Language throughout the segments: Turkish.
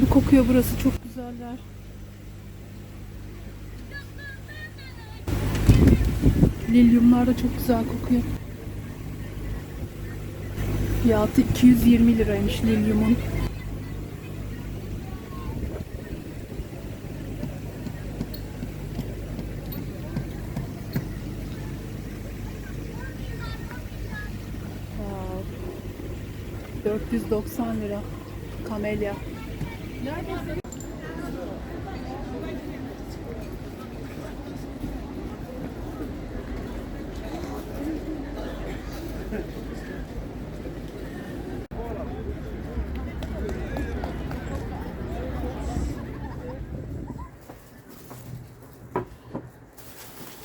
Gibi kokuyor burası. Çok güzeller. Lilyumlar da çok güzel kokuyor. Fiyatı 220 liraymış lilyumun. Wow. 490 lira. Kamelya.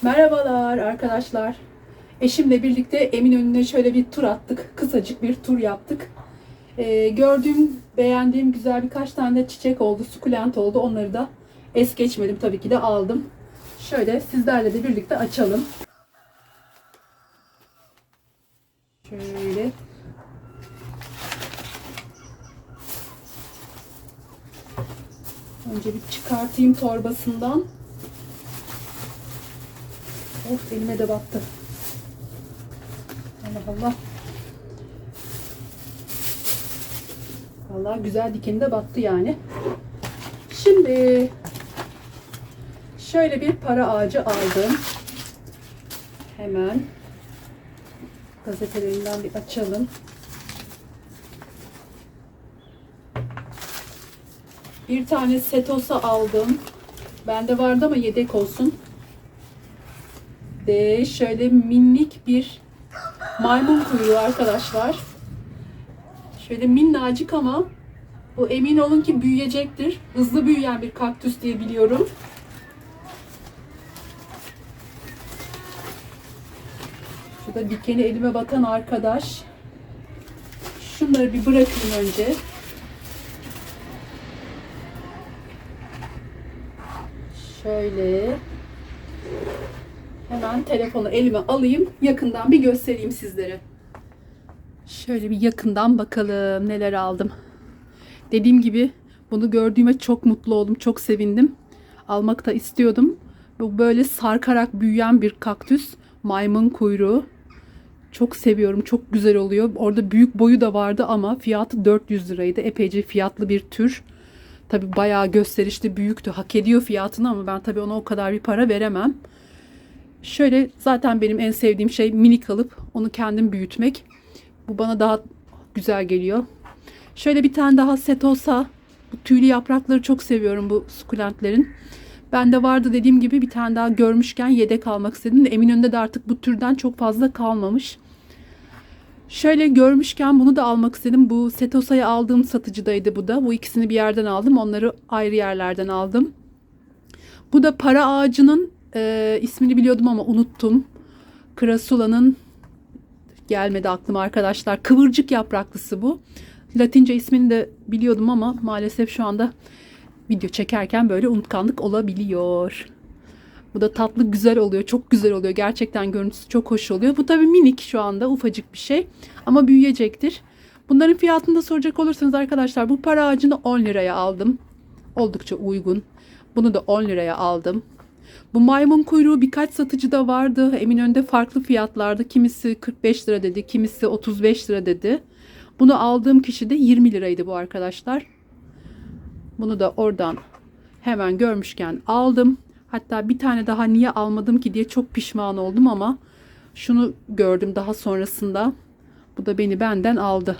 Merhabalar arkadaşlar. Eşimle birlikte Eminönü'ne şöyle bir tur attık. Kısacık bir tur yaptık. Ee, gördüğüm, beğendiğim güzel birkaç tane çiçek oldu, sukulent oldu. Onları da es geçmedim tabii ki de aldım. Şöyle sizlerle de birlikte açalım. Şöyle. Önce bir çıkartayım torbasından. Of elime de battı. Allah Allah. Vallahi güzel dikeni de battı yani. Şimdi şöyle bir para ağacı aldım. Hemen gazetelerinden bir açalım. Bir tane setosa aldım. Bende vardı ama yedek olsun. Ve şöyle minik bir maymun kuyruğu arkadaşlar. Şöyle minnacık ama bu emin olun ki büyüyecektir. Hızlı büyüyen bir kaktüs diye biliyorum. Şurada dikeni elime batan arkadaş. Şunları bir bırakayım önce. Şöyle. Hemen telefonu elime alayım. Yakından bir göstereyim sizlere. Şöyle bir yakından bakalım neler aldım. Dediğim gibi bunu gördüğüme çok mutlu oldum. Çok sevindim. Almak da istiyordum. Bu böyle sarkarak büyüyen bir kaktüs. Maymun kuyruğu. Çok seviyorum. Çok güzel oluyor. Orada büyük boyu da vardı ama fiyatı 400 liraydı. Epeyce fiyatlı bir tür. Tabi bayağı gösterişli büyüktü. Hak ediyor fiyatını ama ben tabi ona o kadar bir para veremem. Şöyle zaten benim en sevdiğim şey minik alıp onu kendim büyütmek. Bu bana daha güzel geliyor. Şöyle bir tane daha setosa. Bu tüylü yaprakları çok seviyorum bu sukulentlerin. Bende vardı dediğim gibi bir tane daha görmüşken yedek almak istedim de Eminönü'nde de artık bu türden çok fazla kalmamış. Şöyle görmüşken bunu da almak istedim. Bu Setosa'yı aldığım satıcıdaydı bu da. Bu ikisini bir yerden aldım. Onları ayrı yerlerden aldım. Bu da para ağacının e, ismini biliyordum ama unuttum. Krasula'nın gelmedi aklıma arkadaşlar. Kıvırcık yapraklısı bu. Latince ismini de biliyordum ama maalesef şu anda video çekerken böyle unutkanlık olabiliyor. Bu da tatlı güzel oluyor. Çok güzel oluyor. Gerçekten görüntüsü çok hoş oluyor. Bu tabii minik şu anda ufacık bir şey. Ama büyüyecektir. Bunların fiyatını da soracak olursanız arkadaşlar bu para ağacını 10 liraya aldım. Oldukça uygun. Bunu da 10 liraya aldım. Bu maymun kuyruğu birkaç satıcıda vardı. Eminönü'nde farklı fiyatlarda. Kimisi 45 lira dedi, kimisi 35 lira dedi. Bunu aldığım kişi de 20 liraydı bu arkadaşlar. Bunu da oradan hemen görmüşken aldım. Hatta bir tane daha niye almadım ki diye çok pişman oldum ama şunu gördüm daha sonrasında. Bu da beni benden aldı.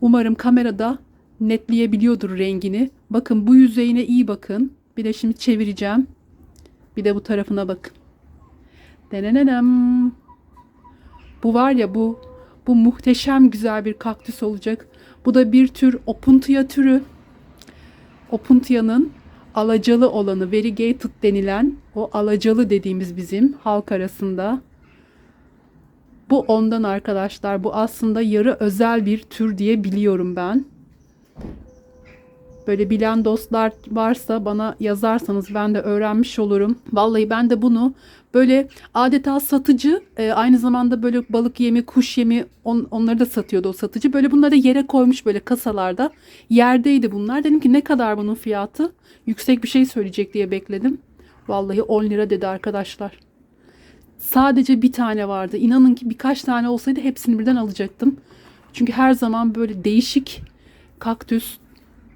Umarım kamerada netleyebiliyordur rengini. Bakın bu yüzeyine iyi bakın. Bir de şimdi çevireceğim. Bir de bu tarafına bakın. Denenenem. Bu var ya bu bu muhteşem güzel bir kaktüs olacak. Bu da bir tür opuntia türü. Opuntia'nın alacalı olanı variegated denilen o alacalı dediğimiz bizim halk arasında. Bu ondan arkadaşlar. Bu aslında yarı özel bir tür diye biliyorum ben. Böyle bilen dostlar varsa bana yazarsanız ben de öğrenmiş olurum. Vallahi ben de bunu Böyle adeta satıcı e, aynı zamanda böyle balık yemi, kuş yemi on, onları da satıyordu o satıcı. Böyle bunları yere koymuş böyle kasalarda. Yerdeydi bunlar. Dedim ki ne kadar bunun fiyatı? Yüksek bir şey söyleyecek diye bekledim. Vallahi 10 lira dedi arkadaşlar. Sadece bir tane vardı. İnanın ki birkaç tane olsaydı hepsini birden alacaktım. Çünkü her zaman böyle değişik kaktüs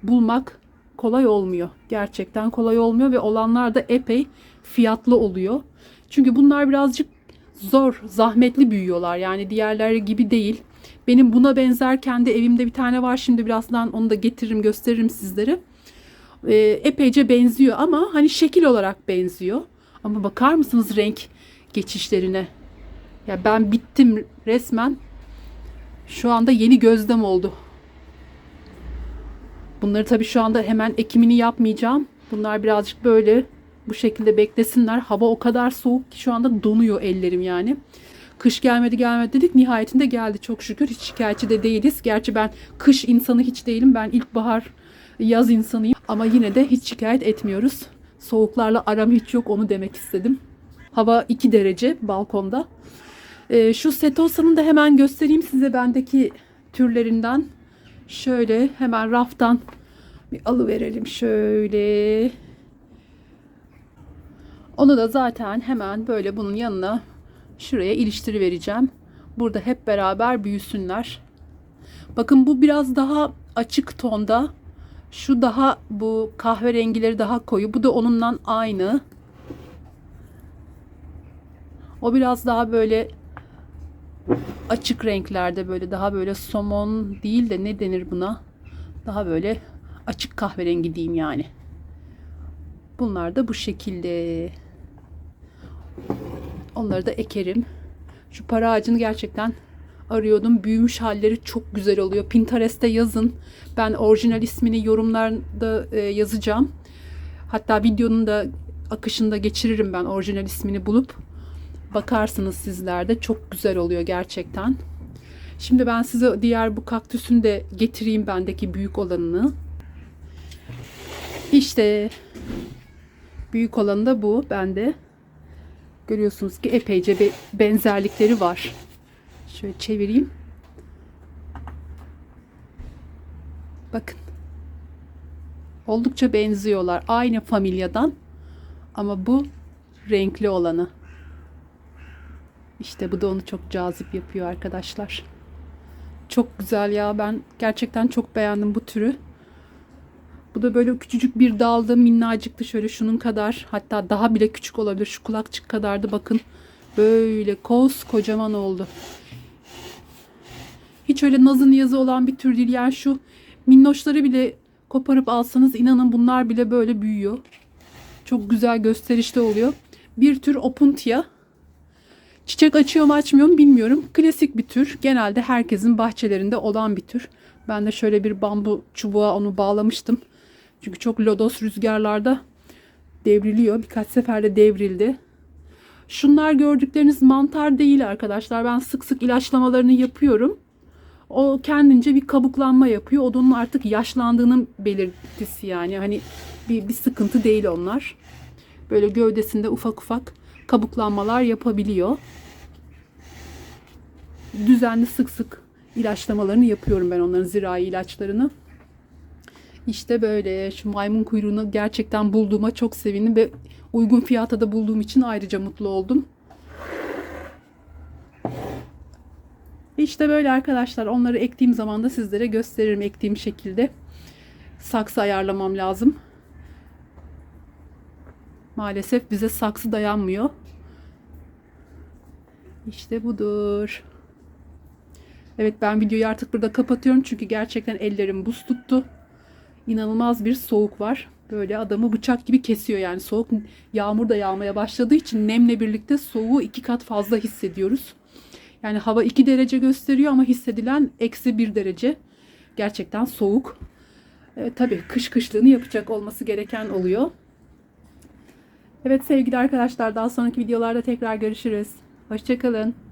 bulmak kolay olmuyor. Gerçekten kolay olmuyor ve olanlar da epey fiyatlı oluyor. Çünkü bunlar birazcık zor, zahmetli büyüyorlar. Yani diğerleri gibi değil. Benim buna benzer kendi evimde bir tane var. Şimdi birazdan onu da getiririm, gösteririm sizlere. Ee, epeyce benziyor ama hani şekil olarak benziyor. Ama bakar mısınız renk geçişlerine? Ya ben bittim resmen. Şu anda yeni gözlem oldu. Bunları tabii şu anda hemen ekimini yapmayacağım. Bunlar birazcık böyle bu şekilde beklesinler. Hava o kadar soğuk ki şu anda donuyor ellerim yani. Kış gelmedi gelmedi dedik. Nihayetinde geldi çok şükür. Hiç şikayetçi de değiliz. Gerçi ben kış insanı hiç değilim. Ben ilkbahar yaz insanıyım. Ama yine de hiç şikayet etmiyoruz. Soğuklarla aram hiç yok onu demek istedim. Hava 2 derece balkonda. Ee, şu setosa'nın da hemen göstereyim size bendeki türlerinden. Şöyle hemen raftan bir alıverelim şöyle. Onu da zaten hemen böyle bunun yanına şuraya iliştirivereceğim. Burada hep beraber büyüsünler. Bakın bu biraz daha açık tonda. Şu daha bu kahverengileri daha koyu. Bu da onunla aynı. O biraz daha böyle açık renklerde böyle daha böyle somon değil de ne denir buna? Daha böyle açık kahverengi diyeyim yani. Bunlar da bu şekilde. Onları da ekerim. Şu para ağacını gerçekten arıyordum. Büyümüş halleri çok güzel oluyor. Pinterest'te yazın. Ben orijinal ismini yorumlarda e, yazacağım. Hatta videonun da akışında geçiririm ben orijinal ismini bulup. Bakarsınız sizler de çok güzel oluyor gerçekten. Şimdi ben size diğer bu kaktüsün de getireyim bendeki büyük olanını. İşte büyük olanı da bu bende. Görüyorsunuz ki epeyce bir benzerlikleri var. Şöyle çevireyim. Bakın. Oldukça benziyorlar. Aynı familyadan. Ama bu renkli olanı. İşte bu da onu çok cazip yapıyor arkadaşlar. Çok güzel ya. Ben gerçekten çok beğendim bu türü. Bu da böyle küçücük bir dalda minnacıktı şöyle şunun kadar. Hatta daha bile küçük olabilir. Şu kulakçık kadardı bakın. Böyle kocaman oldu. Hiç öyle nazı niyazı olan bir tür değil. Yani şu minnoşları bile koparıp alsanız inanın bunlar bile böyle büyüyor. Çok güzel gösterişli oluyor. Bir tür opuntia. Çiçek açıyor mu açmıyor mu bilmiyorum. Klasik bir tür. Genelde herkesin bahçelerinde olan bir tür. Ben de şöyle bir bambu çubuğa onu bağlamıştım. Çünkü çok lodos rüzgarlarda devriliyor. Birkaç seferde devrildi. Şunlar gördükleriniz mantar değil arkadaşlar. Ben sık sık ilaçlamalarını yapıyorum. O kendince bir kabuklanma yapıyor. O da onun artık yaşlandığının belirtisi yani. Hani bir, bir sıkıntı değil onlar. Böyle gövdesinde ufak ufak kabuklanmalar yapabiliyor. Düzenli sık sık ilaçlamalarını yapıyorum ben onların zirai ilaçlarını. İşte böyle şu maymun kuyruğunu gerçekten bulduğuma çok sevindim ve uygun fiyata da bulduğum için ayrıca mutlu oldum. İşte böyle arkadaşlar onları ektiğim zaman da sizlere gösteririm ektiğim şekilde. Saksı ayarlamam lazım. Maalesef bize saksı dayanmıyor. İşte budur. Evet ben videoyu artık burada kapatıyorum çünkü gerçekten ellerim buz tuttu. İnanılmaz bir soğuk var. Böyle adamı bıçak gibi kesiyor yani soğuk yağmur da yağmaya başladığı için nemle birlikte soğuğu iki kat fazla hissediyoruz. Yani hava 2 derece gösteriyor ama hissedilen eksi 1 derece. Gerçekten soğuk. Evet, tabii kış kışlığını yapacak olması gereken oluyor. Evet sevgili arkadaşlar daha sonraki videolarda tekrar görüşürüz. Hoşçakalın.